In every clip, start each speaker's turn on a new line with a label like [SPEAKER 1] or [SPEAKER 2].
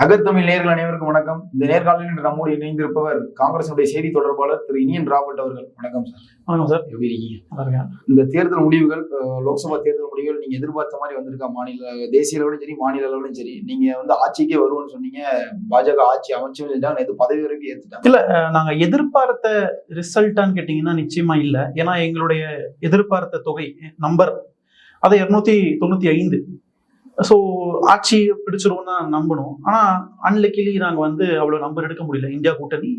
[SPEAKER 1] அகத்தமிழ் நேர்கள் அனைவருக்கும் வணக்கம். இந்த நேர்காணலில் இன்று நம்மோடு இணைந்திருப்பவர் காங்கிரசினுடைய செய்தி தொடர்பாளர் திரு இனியன் ராபர்ட் அவர்கள். வணக்கம் சார்.
[SPEAKER 2] வணக்கம் சார்.
[SPEAKER 1] எப்படி இருக்கீங்க? இந்த தேர்தல் முடிவுகள் லோக்சபா தேர்தல் முடிவுகள் நீங்க எதிர்பார்த்த மாதிரி வந்திருக்கா? மாநில தேசிய அளவிலும் சரி மாநில அளவிலும் சரி. நீங்க வந்து ஆட்சிக்கே வருவோம்னு சொன்னீங்க. பாஜக ஆட்சி அமைச்சும் செஞ்சாங்க நேற்று பதவி வரைக்கும் ஏத்துட்டாங்க
[SPEAKER 2] அஹ் நாங்க எதிர்பார்த்த ரிசல்ட்டான்னு கேட்டீங்கன்னா நிச்சயமா இல்ல. ஏன்னா எங்களுடைய எதிர்பார்த்த தொகை நம்பர் அது இருநூத்தி தொண்ணூத்தி ஐந்து. ஸோ ஆட்சி பிடிச்சிருவோம் தான் நம்பணும். ஆனால் அன்லக்கிலி நாங்கள் வந்து அவ்வளோ நம்பர் எடுக்க முடியல. இந்தியா கூட்டணி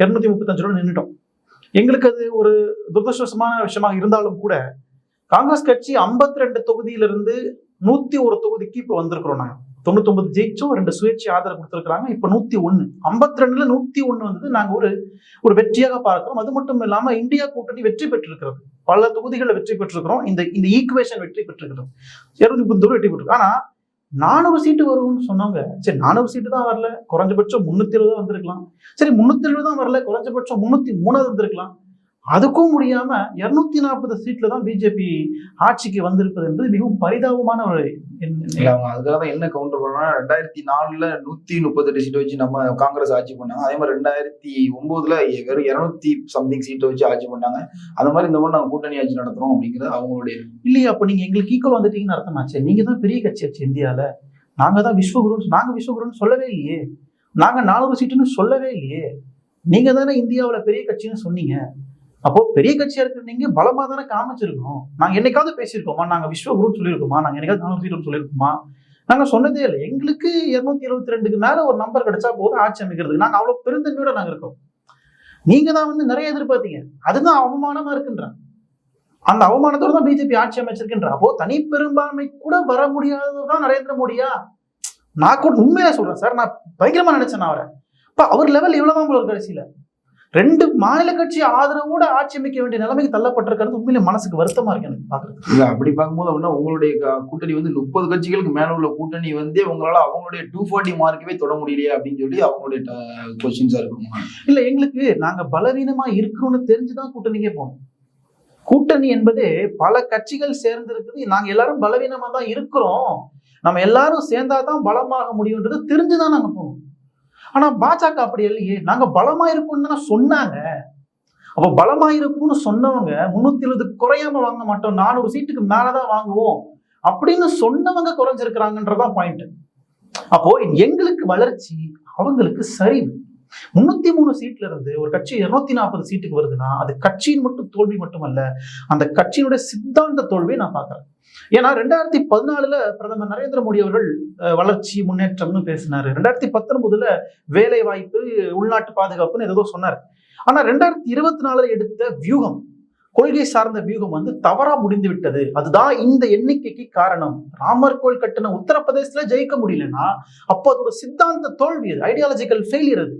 [SPEAKER 2] இரநூத்தி முப்பத்தஞ்சு ரூபா நின்றுட்டோம் எங்களுக்கு அது ஒரு துரதிருஷ்டமான விஷயமாக இருந்தாலும் கூட காங்கிரஸ் கட்சி 52 ரெண்டு தொகுதியிலிருந்து நூற்றி ஒரு தொகுதிக்கு இப்போ வந்திருக்கிறோம் நாங்கள் தொண்ணூத்தொன்பது ஜெயிச்சோம் ரெண்டு சுயேட்சை ஆதரவு கொடுத்துருக்காங்க இப்ப நூத்தி ஒன்னு ஐம்பத்தி ரெண்டுல நூத்தி ஒன்னு வந்து நாங்க ஒரு ஒரு வெற்றியாக பார்க்கிறோம். அது மட்டும் இல்லாம இந்தியா கூட்டணி வெற்றி பெற்றிருக்கிறது. பல தொகுதிகளில் வெற்றி பெற்றிருக்கிறோம். இந்த இந்த ஈக்குவேஷன் வெற்றி பெற்றிருக்கிறோம் இருநூத்தி முப்பது தூரம் வெற்றி பெற்றிருக்கோம் ஆனா நானூறு சீட்டு வரும்னு சொன்னாங்க. சரி நானூறு சீட்டு தான் வரல. குறைஞ்சபட்சம் முன்னூத்தி எழுபது தான் வந்திருக்கலாம். சரி முன்னூத்தி எழுபது தான் வரல. குறைஞ்சபட்சம் முன்னூத்தி மூணாவது வந்திருக்கலாம். அதுக்கும் முடியாம இருநூத்தி நாற்பது சீட்ல தான் பிஜேபி ஆட்சிக்கு வந்திருப்பது என்பது மிகவும் பரிதாபமான ஒரு
[SPEAKER 1] அவங்க அதுக்காக என்ன கவுண்டர் பண்ணா ரெண்டாயிரத்தி நாலுல நூத்தி முப்பத்தெட்டு சீட் வச்சு நம்ம காங்கிரஸ் ஆட்சி பண்ணாங்க. அதே மாதிரி ரெண்டாயிரத்தி ஒன்பதுல வெறும் இருநூத்தி சம்திங் சீட்டை வச்சு ஆட்சி பண்ணாங்க. அந்த மாதிரி இந்த மாதிரி நாங்க கூட்டணி ஆட்சி நடத்துறோம் அப்படிங்கிறது அவங்களுடைய
[SPEAKER 2] இல்லையா அப்போ நீங்க எங்களுக்கு ஈக்குவல் வந்துட்டீங்கன்னு அர்த்தமாச்சு நீங்க தான் பெரிய கட்சி ஆச்சு இந்தியால. நாங்க தான் விஸ்வகுருன்னு நாங்க விஸ்வகுருன்னு சொல்லவே இல்லையே. நாங்க நானூறு சீட்டுன்னு சொல்லவே இல்லையே. நீங்க தானே இந்தியாவுல பெரிய கட்சின்னு சொன்னீங்க. அப்போ பெரிய கட்சியா இருக்கிற நீங்க பலமா தானே காமிச்சிருக்கோம் நாங்க என்னைக்காவது பேசியிருக்கோமா? நாங்க விஸ்வ விஸ்வகுருன்னு சொல்லியிருக்கோமா? நாங்க என்னைக்காவது நானூறு சொல்லியிருக்கோமா? நாங்க சொன்னதே இல்லை. எங்களுக்கு இருநூத்தி இருபத்தி ரெண்டுக்கு மேல ஒரு நம்பர் கிடைச்சா போதும் ஆட்சி அமைக்கிறதுக்கு. நாங்க அவ்வளவு பெருந்தன்மையோட நாங்க இருக்கோம். நீங்க தான் வந்து நிறைய எதிர்பார்த்தீங்க. அதுதான் அவமானமா இருக்குன்றேன் அந்த அவமானத்தோட தான் பிஜேபி ஆட்சி அமைச்சிருக்கின்ற. அப்போ தனி பெரும்பான்மை கூட வர முடியாததுதான் நரேந்திர மோடியா? நான் கூட உண்மையா சொல்றேன் சார். நான் பயங்கரமா நினைச்சேன் நான் அவரை. இப்ப அவர் லெவல் இவ்வளவுதான் உங்களுக்கு கடைசியில. ரெண்டு மாநில கட்சி ஆதரவோட ஆட்சி அமைக்க வேண்டிய நிலைமைக்கு தள்ளப்பட்டிருக்கிறது உண்மையிலே மனசுக்கு வருத்தமா இருக்கு எனக்கு பாக்குறது
[SPEAKER 1] இல்ல அப்படி பார்க்கும்போது அப்படின்னா உங்களுடைய கூட்டணி வந்து முப்பது கட்சிகளுக்கு மேல உள்ள கூட்டணி வந்து உங்களால அவங்களுடைய டூ ஃபார்ட்டி மார்க்கவே தொட முடியலையே அப்படின்னு சொல்லி அவங்களுடைய கொஸ்டின்ஸா இருக்கும்.
[SPEAKER 2] இல்ல எங்களுக்கு நாங்க பலவீனமா இருக்கிறோம்னு தெரிஞ்சுதான் கூட்டணிக்கே போனோம். கூட்டணி என்பது பல கட்சிகள் சேர்ந்து இருக்குது நாங்க எல்லாரும் பலவீனமா தான் இருக்கிறோம். நம்ம எல்லாரும் சேர்ந்தா தான் பலமாக முடியுன்றது தெரிஞ்சுதான் நாங்க போனோம். ஆனா பாஜக அப்படி இல்லையே. நாங்க பலமா இருக்கோம்னு தானே சொன்னாங்க. அப்ப பலமா இருக்கும்னு சொன்னவங்க முன்னூத்தி எழுபது குறையாம வாங்க மாட்டோம். நானூறு சீட்டுக்கு மேலதான் வாங்குவோம். அப்படின்னு சொன்னவங்க குறைஞ்சிருக்கிறாங்கன்றதான் பாயிண்ட் அப்போ எங்களுக்கு வளர்ச்சி அவங்களுக்கு சரிவு. முன்னூத்தி மூணு சீட்ல இருந்து ஒரு கட்சி இருநூத்தி நாற்பது சீட்டுக்கு வருதுன்னா அது கட்சியின் மட்டும் தோல்வி மட்டுமல்ல அந்த கட்சியினுடைய சித்தாந்த தோல்வியை நான் பாக்குறேன் ஏன்னா ரெண்டாயிரத்தி பதினாலுல பிரதமர் நரேந்திர மோடி அவர்கள் வளர்ச்சி முன்னேற்றம்னு பேசினாரு. ரெண்டாயிரத்தி பத்தொன்பதுல வேலை வாய்ப்பு உள்நாட்டு பாதுகாப்புன்னு ஏதோ சொன்னார். ஆனா ரெண்டாயிரத்தி இருபத்தி நாலுல எடுத்த வியூகம் கொள்கை சார்ந்த வியூகம் வந்து தவறா முடிந்து விட்டது அதுதான் இந்த எண்ணிக்கைக்கு காரணம். ராமர் கோயில் கட்டின உத்தரப்பிரதேசத்துல ஜெயிக்க முடியலன்னா அப்போ அதோட சித்தாந்த தோல்வி அது ஐடியாலஜிக்கல் ஃபெயிலியர் அது.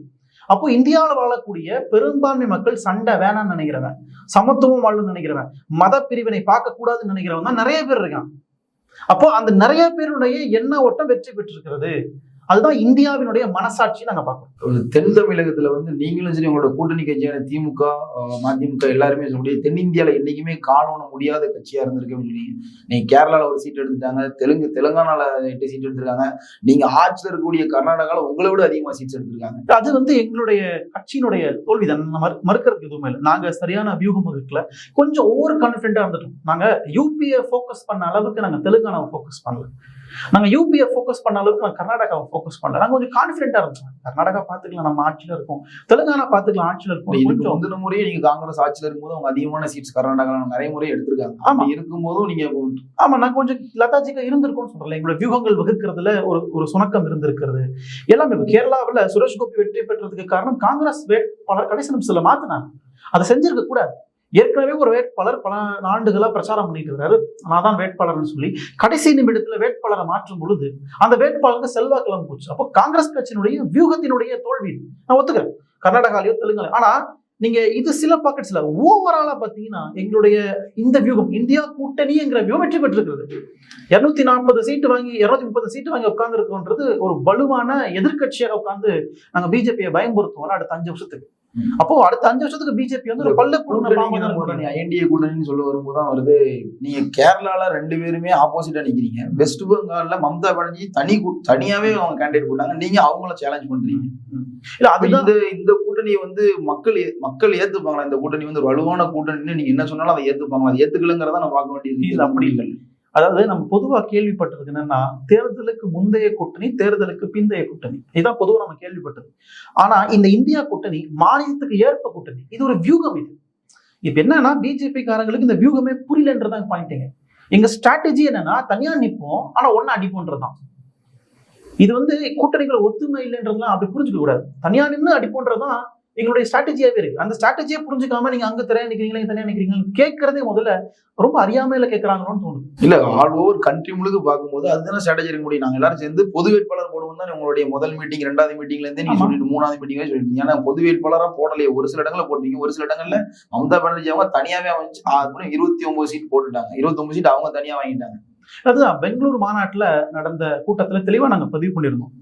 [SPEAKER 2] அப்போ இந்தியாவில் வாழக்கூடிய பெரும்பான்மை மக்கள் சண்டை வேணாம்னு நினைக்கிறவன் சமத்துவம் வாழணும்னு நினைக்கிறவன் மத பிரிவினை பார்க்க கூடாதுன்னு நினைக்கிறவன் தான் நிறைய பேர் இருக்கான் அப்போ அந்த நிறைய பேருடைய எண்ண ஓட்டம் வெற்றி பெற்றிருக்கிறது. அதுதான் இந்தியாவினுடைய மனசாட்சி நாங்க பார்க்கணும்.
[SPEAKER 1] தென் தமிழகத்துல வந்து நீங்களும் சரி உங்களோட கூட்டணி கட்சியான திமுக மதிமுக எல்லாருமே சொல்லக்கூடிய தென்னிந்தியால என்னைக்குமே காண முடியாத கட்சியா இருந்திருக்குன்னு சொன்னீங்க நீங்க கேரளால ஒரு சீட் எடுத்துட்டாங்க தெலுங்கு தெலுங்கானால எட்டு சீட் எடுத்திருக்காங்க. நீங்க ஆட்சியில் இருக்கக்கூடிய கர்நாடகால உங்களை விட அதிகமா சீட்ஸ் எடுத்திருக்காங்க.
[SPEAKER 2] அது வந்து எங்களுடைய கட்சியினுடைய தோல்விதான். நான் மறு- மறுக்கறதுக்கு எதுவுமே இல்லை. நாங்க சரியான வியூகம் வகுக்கல கொஞ்சம் ஓவர் கான்பிடண்டா இருந்துட்டோம். நாங்க யூபியை ஃபோக்கஸ் பண்ண அளவுக்கு நாங்க தெலுங்கானாவை ஃபோக்கஸ் பண்ணல. நாங்க யூபியை ஃபோக்கஸ் பண்ண அளவுக்கு நாங்க கர்நாடகாவை ஃபோக்கஸ் பண்ணல. கொஞ்சம் கான்பிடண்டா இருந்தோம். கர்நாடகா பாத்துக்கலாம் நம்ம ஆட்சியில இருக்கோம் தெலுங்கானா பாத்துக்கலாம் ஆட்சியில இருக்கோம் கொஞ்சம்
[SPEAKER 1] முந்தின முறையே நீங்க காங்கிரஸ் ஆட்சியில இருக்கும்போது அவங்க அதிகமான சீட்ஸ் கர்நாடகால நிறைய முறை எடுத்திருக்காங்க.
[SPEAKER 2] ஆமா.
[SPEAKER 1] அப்படி இருக்கும்போதும் நீங்க
[SPEAKER 2] ஆமா நான் கொஞ்சம் லதாஜிக்கா இருந்திருக்கோம்னு சொல்றேன் எங்களோட வியூகங்கள் வகுக்கிறதுல ஒரு ஒரு சுணக்கம் இருந்திருக்கிறது. எல்லாமே கேரளாவுல சுரேஷ் கோபி வெற்றி பெற்றதுக்கு காரணம் காங்கிரஸ் வேட்பாளர் கடைசி நிமிஷத்துல மாத்தினாங்க. அதை செஞ்சிருக்க கூடாது. ஏற்கனவே ஒரு வேட்பாளர் பல ஆண்டுகளா பிரச்சாரம் பண்ணிட்டு இருக்காரு. நான் தான் வேட்பாளர்னு சொல்லி கடைசி நிமிடத்துல வேட்பாளரை மாற்றும் பொழுது அந்த வேட்பாளருக்கு செல்வாக்கெல்லாம் போச்சு. அப்போ காங்கிரஸ் கட்சியினுடைய வியூகத்தினுடைய தோல்வி நான் ஒத்துக்கிறேன். கர்நாடகாலையோ தெலுங்காலையோ. ஆனா நீங்க இது சில பாக்கெட்ஸ்ல ஓவராலா பாத்தீங்கன்னா எங்களுடைய இந்த வியூகம் இந்தியா கூட்டணிங்கிற வியூகம் வெற்றி பெற்றிருக்கிறது. இருநூத்தி நாற்பது சீட்டு வாங்கி இருநூத்தி முப்பது சீட்டு வாங்கி உட்கார்ந்து ஒரு வலுவான எதிர்கட்சியாக உட்கார்ந்து நாங்க பிஜேபியை பயன்படுத்துவோம் அடுத்த அஞ்சு வருஷத்துக்கு. அப்போ அடுத்த அஞ்சு வருஷத்துக்கு பிஜேபி வந்து ஒரு பல்ல முடியும்.
[SPEAKER 1] ஐஎன்டிஏ கூட்டணின்னு சொல்ல வரும்போது தான் வருது நீங்க கேரளால ரெண்டு பேருமே ஆப்போசிட்டா நிக்கிறீங்க. வெஸ்ட் பெங்கால்ல மம்தா பானர்ஜி தனி தனியாவே அவங்க கேண்டிடேட் போட்டாங்க. நீங்க அவங்கள சேலஞ்ச் பண்றீங்க.
[SPEAKER 2] இல்ல அதுதான்
[SPEAKER 1] இந்த இந்த கூட்டணியை வந்து மக்கள் மக்கள் ஏத்துப்பாங்களா? இந்த கூட்டணி வந்து வலுவான கூட்டணின்னு நீங்க என்ன சொன்னாலும் அதை ஏத்துப்பாங்களா? அதை ஏத்துக்கலங்கிறத நான் பார்க்க வேண்டியது
[SPEAKER 2] அப்படி இல்லை. அதாவது நம்ம பொதுவா கேள்விப்பட்டிருக்கு என்னன்னா தேர்தலுக்கு முந்தைய கூட்டணி தேர்தலுக்கு பிந்தைய கூட்டணி. இதுதான் பொதுவா நம்ம கேள்விப்பட்டது. ஆனா இந்த இந்தியா கூட்டணி மாநிலத்துக்கு ஏற்ப கூட்டணி இது ஒரு வியூகம் இது. இப்ப என்னன்னா பிஜேபி காரங்களுக்கு இந்த வியூகமே புரியலன்றதான் பாயிண்ட்டுங்க எங்க ஸ்ட்ராட்டஜி என்னன்னா தனியா நிற்போம் ஆனா ஒன்னா அடிப்போன்றதுதான். இது வந்து கூட்டணிகளை ஒத்துமை இல்லைன்றதுலாம் அப்படி புரிஞ்சுக்க கூடாது தனியா நின்று அடிப்போன்றதுதான் எங்களுடைய ஸ்ட்ராட்டஜியாவே இருக்கு. அந்த ஸ்ட்ராட்டஜியை புரிஞ்சுக்காம நீங்க அங்க தனியா நிக்கிறீங்களா தனியா நிக்கிறீங்களா கேட்கறதே முதல்ல ரொம்ப அறியாமையில கேட்கறாங்களோன்னு தோணுது.
[SPEAKER 1] இல்ல ஆல் ஓவர் கண்ட்ரி முழுக்க பார்க்கும்போது அதுதானே ஸ்ட்ராட்டஜி இருக்க முடியும். நாங்க எல்லாரும் சேர்ந்து பொது வேட்பாளர் போடுவோம் தான் உங்களுடைய முதல் மீட்டிங் ரெண்டாவது மீட்டிங்ல இருந்தே நீங்க. சொல்லிட்டு மூணாவது மீட்டிங்ல சொல்லிட்டு ஏன்னா பொது வேட்பாளரா போடலையே. ஒரு சில இடங்கள்ல போட்டீங்க ஒரு சில இடங்கள்ல மம்தா பானர்ஜி அவங்க தனியாவே அமைச்சு இருபத்தி ஒன்பது சீட் போட்டுட்டாங்க. இருபத்தி ஒன்பது சீட் அவங்க தனியா வாங்கிட்டாங்க.
[SPEAKER 2] அதுதான் பெங்களூர் மாநாட்டுல நடந்த கூட்டத்துல தெளிவா நாங்க பதிவு பண்ணியிருந்தோம்.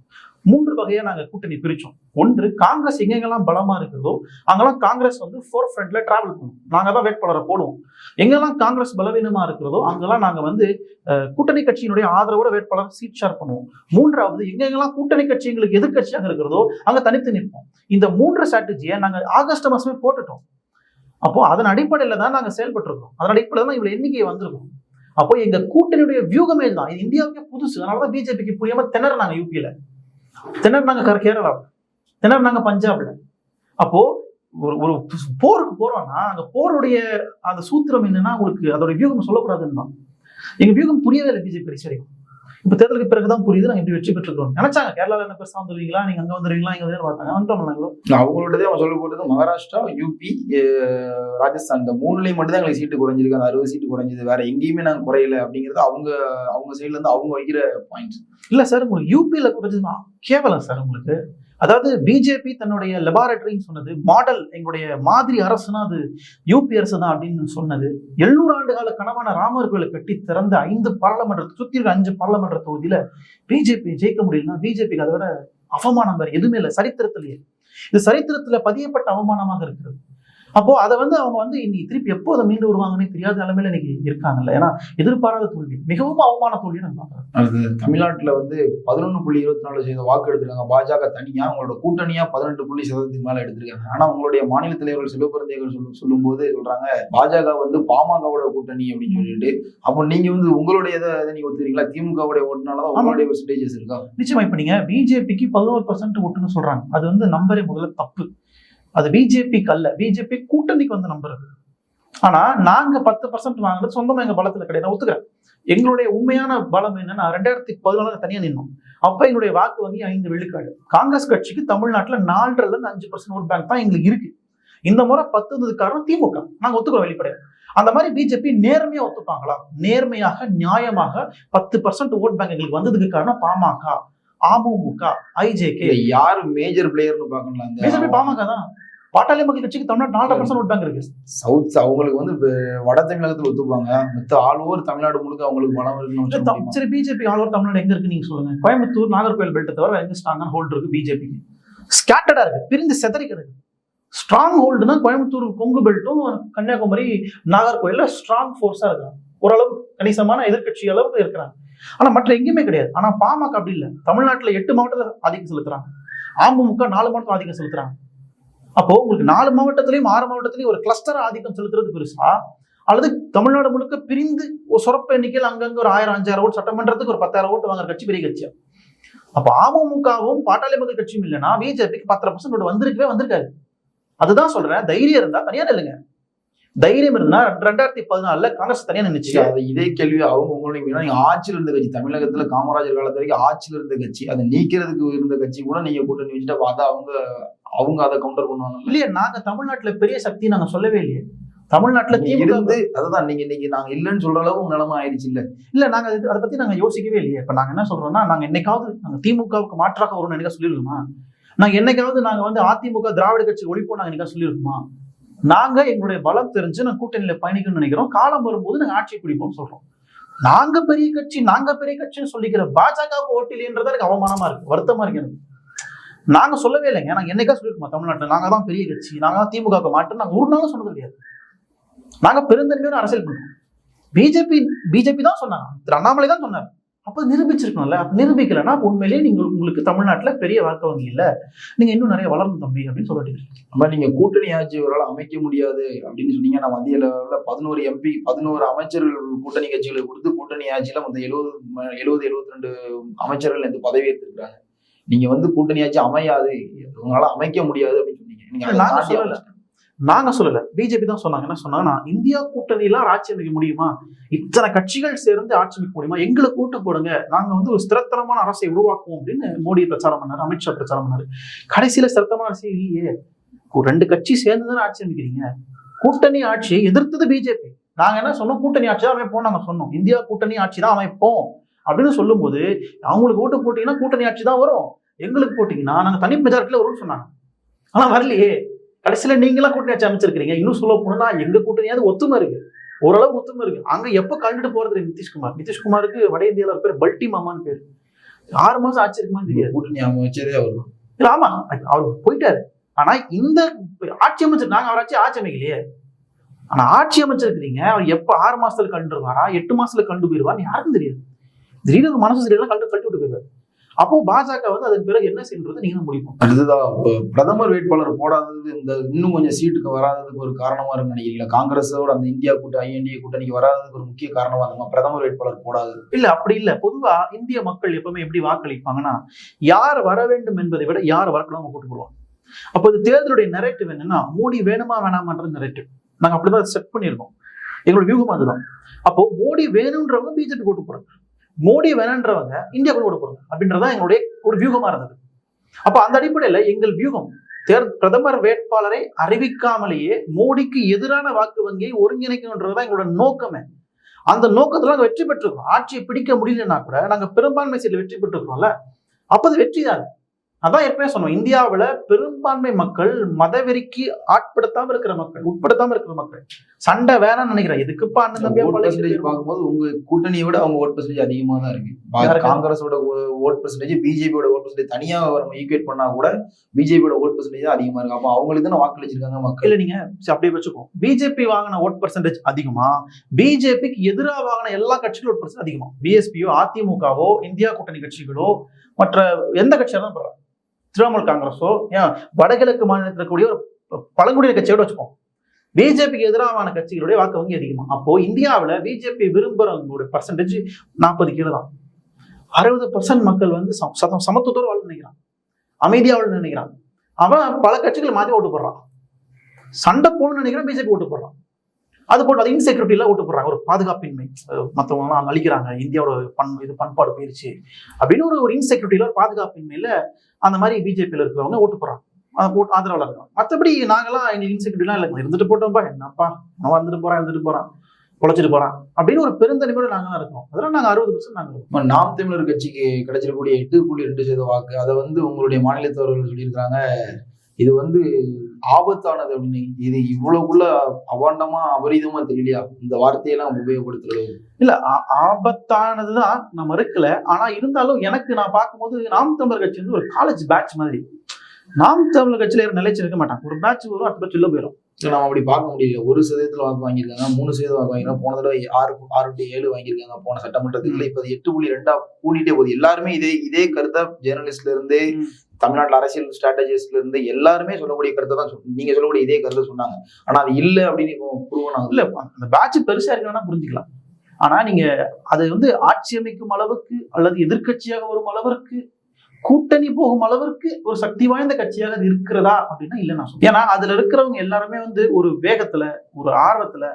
[SPEAKER 2] மூன்று வகையா நாங்க கூட்டணி பிரிச்சோம். ஒன்று காங்கிரஸ் எங்கெங்கெல்லாம் பலமா இருக்கிறதோ அங்கெல்லாம் காங்கிரஸ் வந்து ஃபோர் ஃப்ரண்ட்ல டிராவல் பண்ணும். நாங்க தான் வேட்பாளரை போடுவோம். எங்கெல்லாம் காங்கிரஸ் பலவீனமா இருக்கிறதோ அங்கெல்லாம் நாங்க வந்து கூட்டணி கட்சியினுடைய ஆதரவோட வேட்பாளர் சீட் ஷேர் பண்ணுவோம். மூன்றாவது எங்கெங்கெல்லாம் கூட்டணி கட்சி எங்களுக்கு எதிர்க்கட்சியாக இருக்கிறதோ அங்க தனித்து நிற்போம். இந்த மூன்று ஸ்ட்ராட்டஜியை நாங்க ஆகஸ்ட் மாசமே போட்டுட்டோம். அப்போ அதன் அடிப்படையில தான் நாங்க செயல்பட்டு இருக்கோம் அதன் அடிப்படையில் தான் இவ்வளவு எண்ணிக்கை வந்திருக்கும். அப்போ எங்க கூட்டணியுடைய வியூகமே தான் இது இந்தியாவுக்கே புதுசு. அதனாலதான் பிஜேபிக்கு புரியாம திணறாங்க யூபியில திணறினாங்க கேரளாவில். கேரளாவுல திணறினாங்க பஞ்சாப்ல. அப்போ ஒரு ஒரு போருக்கு போறோம்னா அந்த போருடைய அந்த சூத்திரம் என்னன்னா உங்களுக்கு அதோட வியூகம் சொல்லக்கூடாதுன்னு தான் எங்க வியூகம் புரியவே இல்லை பிஜேபி கடைசி வரைக்கும் இப்ப தேர்தலுக்கு பிறகுதான் புரியுது நாங்க இப்படி வெற்றி பெற்றுக்கிறோம் நினைச்சாங்க கேரளால என்ன பெருசா வந்துருவீங்களா நீங்க அங்க வந்துருவீங்களா இங்க வந்து பார்த்தாங்க. வந்துட்டோம் நாங்களும்.
[SPEAKER 1] அவங்களோடதே அவங்க சொல்ல போட்டது மகாராஷ்டிரா யூபி ராஜஸ்தான். இந்த மூணுலயும் மட்டும் தான் எங்களுக்கு சீட்டு குறைஞ்சிருக்கு. அந்த அறுபது சீட்டு குறைஞ்சது. வேற எங்கேயுமே நாங்க குறையல அப்படிங்கிறது அவங்க அவங்க சைடுல இருந்து அவங்க வைக்கிற பாயிண்ட்ஸ்
[SPEAKER 2] இல்ல சார் உங்களுக்கு யூபியில குறைஞ்சதுன்னா கேவலம் சார் உங்களுக்கு. அதாவது பிஜேபி தன்னுடைய லெபார்டரின்னு சொன்னது மாடல் எங்களுடைய மாதிரி அரசுனா அது யூபி அரசு தான் அப்படின்னு சொன்னது. எழுநூறு ஆண்டு கால கனவான ராமர் கோயிலை கட்டி திறந்த ஐந்து பாராளுமன்ற சுத்தி இருக்க அஞ்சு பாராளுமன்ற தொகுதியில பிஜேபி ஜெயிக்க முடியலன்னா பிஜேபிக்கு அதோட அவமானம் வேறு எதுவுமே இல்லை சரித்திரத்திலேயே. இது சரித்திரத்துல பதியப்பட்ட அவமானமாக இருக்கிறது. அப்போ அதை வந்து அவங்க வந்து இன்னைக்கு திருப்பி எப்போ அதை மீண்டு வருவாங்கன்னே தெரியாத நிலைமையில இன்னைக்கு இருக்காங்கல்ல. ஏன்னா எதிர்பாராத தோல்வி மிகவும் அவமான தோல்வி நான் பார்க்குறேன்
[SPEAKER 1] அது தமிழ்நாட்டுல வந்து பதினொன்று புள்ளி இருபத்தி நாலு சதவீத வாக்கு எடுத்திருக்காங்க. பாஜக தனியா அவங்களோட கூட்டணியா பதினெட்டு புள்ளி சதவீதத்துக்கு மேல எடுத்திருக்காங்க. ஆனா உங்களுடைய மாநில தலைவர்கள் சிவபிரந்தைகள் சொல்லும் சொல்லும் போது சொல்றாங்க பாஜக வந்து பாமகவோட கூட்டணி அப்படின்னு சொல்லிட்டு. அப்போ நீங்க வந்து உங்களுடைய இதை இதை நீங்க ஒத்துக்கிறீங்களா? திமுகவுடைய ஓட்டுனாலதான் உங்களுடைய பெர்சன்டேஜஸ் இருக்கா?
[SPEAKER 2] நிச்சயமா இப்ப நீங்க பிஜேபிக்கு பதினோரு பர்சன்ட் ஓட்டுன்னு சொல்றாங்க. அது வந்து நம்பரே முதல்ல தப்பு. அது பிஜேபிக்கு அல்ல. பிஜேபி கூட்டணிக்கு வந்து நம்புறது. ஆனா நாங்க பத்து பர்சன்ட் வாங்குறது சொந்தமா எங்க பலத்துல கிடையாது. ஒத்துக்கிறேன். எங்களுடைய உண்மையான பலம் என்னன்னா ரெண்டாயிரத்தி பதினாலு தனியா நின்னோம். அப்ப எங்களுடைய வாக்கு வங்கி ஐந்து விழுக்காடு காங்கிரஸ் கட்சிக்கு தமிழ்நாட்டுல நாலரைல இருந்து அஞ்சு பர்சன்ட் ஓட் பேங்க் தான் எங்களுக்கு இருக்கு. இந்த முறை பத்து இருந்ததுக்கு காரணம் திமுக. நாங்க ஒத்துக்கிறோம் வெளிப்படையா. அந்த மாதிரி பிஜேபி நேர்மையா ஒத்துப்பாங்களா? நேர்மையாக நியாயமாக பத்து பர்சன்ட் ஓட் பேங்க் எங்களுக்கு வந்ததுக்கு காரணம் பாமக அமமுக ஐஜேகே
[SPEAKER 1] யாரு மேஜர் பிளேயர்னு பாக்கலாம்
[SPEAKER 2] பிஜேபி பாமக தான். பாட்டாளி மக்கள் கட்சிக்கு தமிழ்நாடு நாலரை பர்சன்ட் ஓட் பேங்க் இருக்கு.
[SPEAKER 1] சவுத் அவங்களுக்கு வந்து வட தமிழகத்துல ஒத்துப்பாங்க. மத்த ஆல் ஓவர் தமிழ்நாடு முழுக்க அவங்களுக்கு பலம் இருக்குன்னு?
[SPEAKER 2] சரி பிஜேபி ஆல் ஓவர் தமிழ்நாடு எங்க இருக்கு நீங்க சொல்லுங்க. கோயம்புத்தூர் நாகர்கோவில் பெல்ட் தவிர எங்க ஸ்ட்ராங்கான ஹோல்ட் இருக்கு பிஜேபிக்கு ஸ்கேட்டடா இருக்கு. பிரிந்து செதறி கிடக்கு. ஸ்ட்ராங் ஹோல்டுனா கோயம்புத்தூர் கொங்கு பெல்ட்டும் கன்னியாகுமரி நாகர்கோயில்ல ஸ்ட்ராங் ஃபோர்ஸா இருக்காங்க ஓரளவு கணிசமான எதிர்க்கட்சி அளவுக்கு இருக்கிறாங்க. ஆனா மற்ற எங்கேயுமே கிடையாது. ஆனா பாமக அப்படி இல்ல. தமிழ்நாட்டுல எட்டு மாவட்டத்துல ஆதிக்கம் செலுத்துறாங்க. அமமுக நாலு மாவட்டம் ஆதிக்கம் செலுத்துறாங்க. அப்போ உங்களுக்கு நாலு மாவட்டத்திலையும் ஆறு மாவட்டத்திலையும் ஒரு கிளஸ்டர் ஆதிக்கம் செலுத்துறது பெருசா? அல்லது தமிழ்நாடு முழுக்க பிரிந்து ஒரு சொரப்ப எண்ணிக்கையில் அங்கங்கே ஒரு ஆயிரம் அஞ்சாயிரம் ஓட்டு சட்டமன்றத்துக்கு ஒரு பத்தாயிரம் ஓட்டு வாங்குற கட்சி பெரிய கட்சியா? அப்ப அமமுகவும் பாட்டாளி மக்கள் கட்சியும் இல்லைன்னா பிஜேபிக்கு பத்தரை பர்சன்ட் வந்திருக்கவே வந்திருக்காது. அதுதான் சொல்றேன். தைரியம் இருந்தா தனியா நில்லுங்க. தைரியம் இருந்தா ரெண்டாயிரத்தி பதினாலுல காங்கிரஸ் தனியா நின்னுச்சு.
[SPEAKER 1] சரி, அது இதே கேள்வி அவங்க உங்களுடைய மீனா நீங்க ஆட்சியில் இருந்த கட்சி தமிழகத்துல காமராஜர் காலத்து வரைக்கும் ஆட்சியில் இருந்த கட்சி அதை நீக்கிறதுக்கு இருந்த கட்சி கூட நீங்க கூட்டணி வச்சுட்டு அதை அவங்க அவங்க அதை கவுண்டர் பண்ணுவாங்க
[SPEAKER 2] இல்லையா நாங்க தமிழ்நாட்டுல பெரிய சக்தி நாங்க சொல்லவே இல்லையே. தமிழ்நாட்டுல
[SPEAKER 1] இருந்து அதுதான் நீங்க இன்னைக்கு நாங்க இல்லைன்னு சொல்ற உங்க நிலைமை ஆயிடுச்சு இல்ல.
[SPEAKER 2] இல்ல நாங்க அதை பத்தி நாங்க யோசிக்கவே இல்லையே. இப்ப நாங்க என்ன சொல்றோம்னா நாங்க என்னைக்காவது நாங்க திமுகவுக்கு மாற்றாக வரும்னு என்னைக்கா சொல்லிருக்கோமா நாங்க என்னைக்காவது நாங்க வந்து அதிமுக திராவிட கட்சி ஒழிப்போம் நாங்க என்னைக்கா சொல்லியிருக்கோமா? நாங்க எங்களுடைய பலம் தெரிஞ்சு நாங்க கூட்டணியில பயணிக்கணும்னு நினைக்கிறோம். காலம் வரும்போது நாங்க ஆட்சி பிடிப்போம் சொல்றோம். நாங்க பெரிய கட்சி நாங்க பெரிய கட்சின்னு சொல்லிக்கிற பாஜக ஓட்டிலேன்றது எனக்கு அவமானமா இருக்கு. வருத்தமா இருக்கு எனக்கு. நாங்க சொல்லவே இல்லைங்க. நாங்க என்னைக்கா சொல்லிருக்கோம் தமிழ்நாட்டுல? நாங்க தான் பெரிய கட்சி. நாங்க தான் திமுக மாட்டோம் நாங்க ஒரு நாளும் சொன்னது கிடையாது. நாங்க பெருந்தன்மையோட அரசியல் பண்றோம். பிஜேபி பிஜேபி தான் சொன்னாங்க. திரு அண்ணாமலை தான் சொன்னார். அப்ப நிரூபிச்சிருக்கணும்ல. அப்ப நிரூபிக்கலன்னா உண்மையிலேயே நீங்க உங்களுக்கு தமிழ்நாட்டுல பெரிய வாக்கு வங்கி இல்ல. நீங்க இன்னும் நிறைய வளரணும் தம்பி அப்படின்னு சொல்லிட்டு
[SPEAKER 1] நம்ம நீங்க கூட்டணி ஆட்சி ஒரு அமைக்க முடியாது அப்படின்னு சொன்னீங்க நான் மத்திய லெவலில் பதினோரு எம்பி பதினோரு அமைச்சர்கள் கூட்டணி கட்சிகளுக்கு கொடுத்து கூட்டணி ஆட்சியில மொத்தம் எழுபது எழுபது எழுபத்தி ரெண்டு அமைச்சர்கள் இந்த பதவி ஏற்றிருக்காங்க நீங்க வந்து கூட்டணி ஆட்சி அமையாது. உங்களால அமைக்க முடியாது அப்படின்னு சொன்னீங்க. நீங்க அதை
[SPEAKER 2] நாங்க சொல்லல. பிஜேபி தான் சொன்னாங்க. என்ன சொன்னாங்கன்னா இந்தியா கூட்டணியெல்லாம் ஆட்சி அமைக்க முடியுமா? இத்தனை கட்சிகள் சேர்ந்து ஆட்சி அமைக்க முடியுமா? எங்களை கூட்டு போடுங்க. நாங்க வந்து ஒரு ஸ்திரத்தனமான அரசை உருவாக்குவோம் அப்படின்னு மோடி பிரச்சாரம் பண்ணாரு அமித்ஷா பிரச்சாரம் பண்ணாரு. கடைசியில ஸ்திரத்தமான அரசு இல்லையே. ஒரு ரெண்டு கட்சி சேர்ந்து தானே ஆட்சி அமைக்கிறீங்க. கூட்டணி ஆட்சியை எதிர்த்தது பிஜேபி நாங்க என்ன சொன்னோம்? கூட்டணி ஆட்சி தான் அமைப்போம் நாங்க சொன்னோம். இந்தியா கூட்டணி ஆட்சி தான் அமைப்போம் அப்படின்னு சொல்லும்போது அவங்களுக்கு ஓட்டு போட்டீங்கன்னா கூட்டணி ஆட்சி தான் வரும். எங்களுக்கு போட்டீங்கன்னா நாங்க தனி மெஜாரிட்டியில வரும்னு சொன்னாங்க. ஆனா வரலையே. கடைசியில நீங்களாம் கூட்டணி ஆட்சி அமைச்சிருக்கீங்க இன்னும் சொல்ல போனா எங்க கூட்டணியாவது ஒத்துமை இருக்கு. ஓரளவு ஒத்துமை இருக்கு. அங்க எப்ப கண்டுட்டு போறது? நிதிஷ்குமார். நிதிஷ்குமாருக்கு வட இந்தியால ஒரு பேர் பல்டி மாமான்னு பேர். ஆறு மாசம் ஆட்சி இருக்குமான்னு தெரியாது.
[SPEAKER 1] கூட்டணி அமைச்சதே அவர் தான்.
[SPEAKER 2] இல்ல ஆமா. அவர் போயிட்டாரு. ஆனா இந்த ஆட்சி அமைச்சர் நாங்க அவர் ஆட்சி ஆட்சி அமைக்கலையே. ஆனா ஆட்சி அமைச்சிருக்கிறீங்க. அவர் எப்ப ஆறு மாசத்துல கண்டுருவாரா எட்டு மாசத்துல கண்டு போயிருவான்னு யாருக்கும் தெரியாது. திடீர்னு மனசு சரியில்லை கண்டு கழட்டி விட்டு போயிருவாரு. அப்போ பாஜக வந்து அதன் பிறகு என்ன செய்யறது நீங்க முடிப்போம்.
[SPEAKER 1] அடுத்ததா பிரதமர் வேட்பாளர் போடாதது இந்த இன்னும் கொஞ்சம் சீட்டுக்கு வராததுக்கு ஒரு காரணமா இருக்கு நினைக்கிறீங்களா? காங்கிரஸோட அந்த இந்தியா கூட்டணி ஐஎன்டிஏ கூட்டணிக்கு வராததுக்கு ஒரு முக்கிய காரணமா இருக்குமா? பிரதமர் வேட்பாளர் போடாதது.
[SPEAKER 2] இல்ல அப்படி இல்ல. பொதுவா இந்திய மக்கள் எப்பவுமே எப்படி வாக்களிப்பாங்கன்னா யார் வர வேண்டும் என்பதை விட யார் வரக்கூடாது போட்டு போடுவாங்க. அப்போ இது தேர்தலுடைய நெரேட்டிவ் என்னன்னா மோடி வேணுமா வேணாமான்றது நெரேட்டிவ் நாங்க அப்படிதான் செட் பண்ணியிருக்கோம். எங்களோட வியூகம் அதுதான். அப்போ மோடி வேணுன்றவங்க பிஜேபி ஓட்டு போடுறாங்க மோடி வேணன்றவங்க இந்தியா கூட ஓட்டு அப்படின்றதான் எங்களுடைய ஒரு வியூகமா இருந்தது. அப்ப அந்த அடிப்படையில எங்கள் வியூகம் தேர் பிரதமர் வேட்பாளரை அறிவிக்காமலேயே மோடிக்கு எதிரான வாக்கு வங்கியை ஒருங்கிணைக்கணுன்றதுதான் எங்களோட நோக்கமே. அந்த நோக்கத்துல நாங்க வெற்றி பெற்றிருக்கோம். ஆட்சியை பிடிக்க முடியலன்னா கூட நாங்க பெரும்பான்மை சீட்ல வெற்றி பெற்றிருக்கோம்ல. அப்போது வெற்றி தான். அதான் ஏற்கனவே சொன்னோம் இந்தியாவுல பெரும்பான்மை மக்கள் மதவெறிக்கு ஆட்படுத்தாம இருக்கிற மக்கள் உட்படுத்தாம இருக்கிற மக்கள். சண்டை வேணாம்னு நினைக்கிறேன். எதுக்குப்பா அண்ணன்
[SPEAKER 1] பர்சன்டேஜ்
[SPEAKER 2] இருக்கோம்?
[SPEAKER 1] பார்க்கும்போது உங்க கூட்டணியை விட அவங்க ஓட் பர்சன்டேஜ் அதிகமா தான் இருக்கு? காங்கிரஸோட ஓட் பர்சன்டேஜ் பிஜேபியோட ஓட் பர்சன்டேஜ் தனியா நம்ம ஈக்குவேட் பண்ணா கூட பிஜேபியோட ஓட் பர்சன்டேஜ் அதிகமா இருக்கு. அப்போ அவங்களுக்கு தானே வாக்களிச்சிருக்காங்க மக்கள்?
[SPEAKER 2] இல்ல நீங்க அப்படியே வச்சுக்கோ. பிஜேபி வாங்கின ஓட் பர்சன்டேஜ் அதிகமா? பிஜேபிக்கு எதிராக வாங்கின எல்லா கட்சிகளும் ஓட் பர்சன்ட் அதிகமா? பிஎஸ்பியோ அதிமுகவோ இந்தியா கூட்டணி கட்சிகளோ மற்ற எந்த கட்சியா தான் திரிணாமுல் காங்கிரஸோ ஏன் வடகிழக்கு மாநிலத்தில் இருக்கக்கூடிய ஒரு பழங்குடியின கட்சியோட வச்சுப்போம். பிஜேபிக்கு எதிரான கட்சிகளுடைய வாக்கு வங்கி அதிகமா. அப்போ இந்தியாவில் பிஜேபி விரும்புறவங்களுடைய பர்சன்டேஜ் நாற்பது கீழே தான். அறுபது பர்சன்ட் மக்கள் வந்து சமத்துவத்தோடு வாழ நினைக்கிறான். அமைதியாக நினைக்கிறான். அவன் பல கட்சிகள் மாற்றி ஓட்டு போடுறான். சண்டை போடணும்னு நினைக்கிறான் பிஜேபி ஓட்டு போடுறான். அது போட்டு அது இன்செக்யூரிட்டியில் ஓட்டு போடுறாங்க. ஒரு பாதுகாப்பின்மை மற்றவங்களாம் அழிக்கிறாங்க. இந்தியாவோட பண் இது பண்பாடு போயிருச்சு. அப்படின்னு ஒரு ஒரு இன்செக்யூரிட்டியில் ஒரு பாதுகாப்பின்மையில் அந்த மாதிரி பிஜேபியில் இருக்கிறவங்க ஓட்டு போடுறாங்க. அது போட்டு இருக்கிறோம் மற்றபடி நாங்களாம் எங்களுக்கு இன்செக்யூரிட்டிலாம் இல்லை இருந்துட்டு போட்டோம்ப்பா என்னப்பா அவன் வந்துட்டு போகிறான் இருந்துட்டு போகிறான் பொழைச்சிட்டு போறான் அப்படின்னு ஒரு பெருந்தனிமையோட நாங்க தான் இருக்கோம் அதெல்லாம் நாங்க அறுபது பர்சன்ட் நாங்க இருக்கோம்.
[SPEAKER 1] நாம் தமிழர் கட்சிக்கு கிடைச்சிருக்கக்கூடிய எட்டு புள்ளி ரெண்டு சதவீத வாக்கு அதை வந்து உங்களுடைய மாநிலத்தவர்கள் சொல்லியிருக்காங்க இது வந்து ஆபத்தானது அப்படின்னு இது இவ்வளவுக்குள்ள அபாண்டமா அபரீதமா தெரியலையா? இந்த வார்த்தையெல்லாம் உபயோகப்படுத்துறது.
[SPEAKER 2] இல்ல ஆபத்தானதுதான் நம்ம இருக்கல ஆனா இருந்தாலும் எனக்கு நான் பார்க்கும்போது நாம் தமிழர் கட்சி வந்து ஒரு காலேஜ் பேட்ச் மாதிரி. நாம் தமிழர் கட்சியில நிலைச்சு இருக்க மாட்டாங்க. ஒரு பேட்ச் வரும் அடுத்த பேட்ச் உள்ள போயிடும்
[SPEAKER 1] நம்ம அப்படி பார்க்க முடியல. ஒரு சதவீதத்துல வாக்கு வாங்கியிருக்காங்க மூணு சதவீதம் வாக்கு வாங்கிருக்காங்க போன தடவை ஆறு ஆறு டு ஏழு வாங்கியிருக்காங்க போன சட்டமன்றத்துல இப்ப அது எட்டு புள்ளி ரெண்டா கூடிட்டே போகுது. எல்லாருமே இதே இதே கருத்தை ஜேர்னலிஸ்ட்ல இருந்து. தமிழ்நாட்டில் அரசியல் ஸ்ட்ராட்டஜிஸ்ட்ல இருந்து எல்லாருமே சொல்லக்கூடிய கருத்தை தான் நீங்க சொல்லக்கூடிய இதே கருத்தை சொன்னாங்க. ஆனா அது இல்லை அப்படின்னு இப்போ ப்ரூவ்
[SPEAKER 2] இல்ல அந்த பேட்ச் பெருசா இருக்கா புரிஞ்சுக்கலாம். ஆனா நீங்க அது வந்து ஆட்சி அமைக்கும் அளவுக்கு அல்லது எதிர்க்கட்சியாக வரும் அளவிற்கு கூட்டணி போகும் அளவிற்கு ஒரு சக்தி வாய்ந்த கட்சியாக அது இருக்கிறதா அப்படின்னா இல்லை நான் ஏன்னா அதுல இருக்கிறவங்க எல்லாருமே வந்து ஒரு வேகத்துல ஒரு ஆர்வத்துல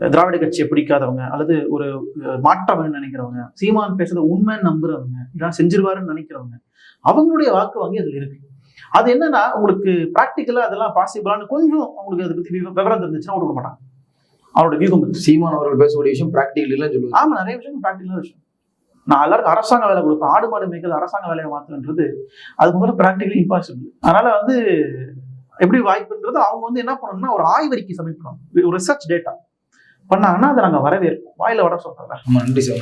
[SPEAKER 2] திராவிட கட்சியை பிடிக்காதவங்க அல்லது ஒரு மாற்றம் நினைக்கிறவங்க சீமான் பேசுறது உண்மைன்னு நம்புறவங்க இதெல்லாம் செஞ்சிருவாருன்னு நினைக்கிறவங்க அவங்களுடைய வாக்கு வங்கி அதுல இருக்கு. அது என்னன்னா உங்களுக்கு ப்ராக்டிக்கலா அதெல்லாம் பாசிபிளான்னு கொஞ்சம் உங்களுக்கு அதை விவ- விவரம் தெரிஞ்சுச்சுன்னா விட மாட்டாங்க. அவரோட வியூகம்.
[SPEAKER 1] சீமான் அவர்கள் பேசக்கூடிய விஷயம் பிராக்டிகல் இல்லைன்னு சொல்லுவாங்க
[SPEAKER 2] ஆமா நிறைய விஷயம் ப்ராக்டிக்கலான விஷயம் நான் எல்லாருக்கும் அரசாங்க வேலை கொடுப்பேன். ஆடு மாடு மேய்க்கிறது அரசாங்க வேலையை மாத்துன்றது அது முதல்ல ப்ராக்டிகலி இம்பாசிபிள் அதனால வந்து எப்படி வாய்ப்புன்றது அவங்க வந்து என்ன பண்ணணும்னா ஒரு ஆய்வறிக்கை சமர்ப்பிக்கணும் ஒரு ரிசர்ச் டேட்டா பண்ணாங்கன்னா அதை நாங்க வரவேற்போம். வாயில வர
[SPEAKER 1] நம்ம நன்றி சார்.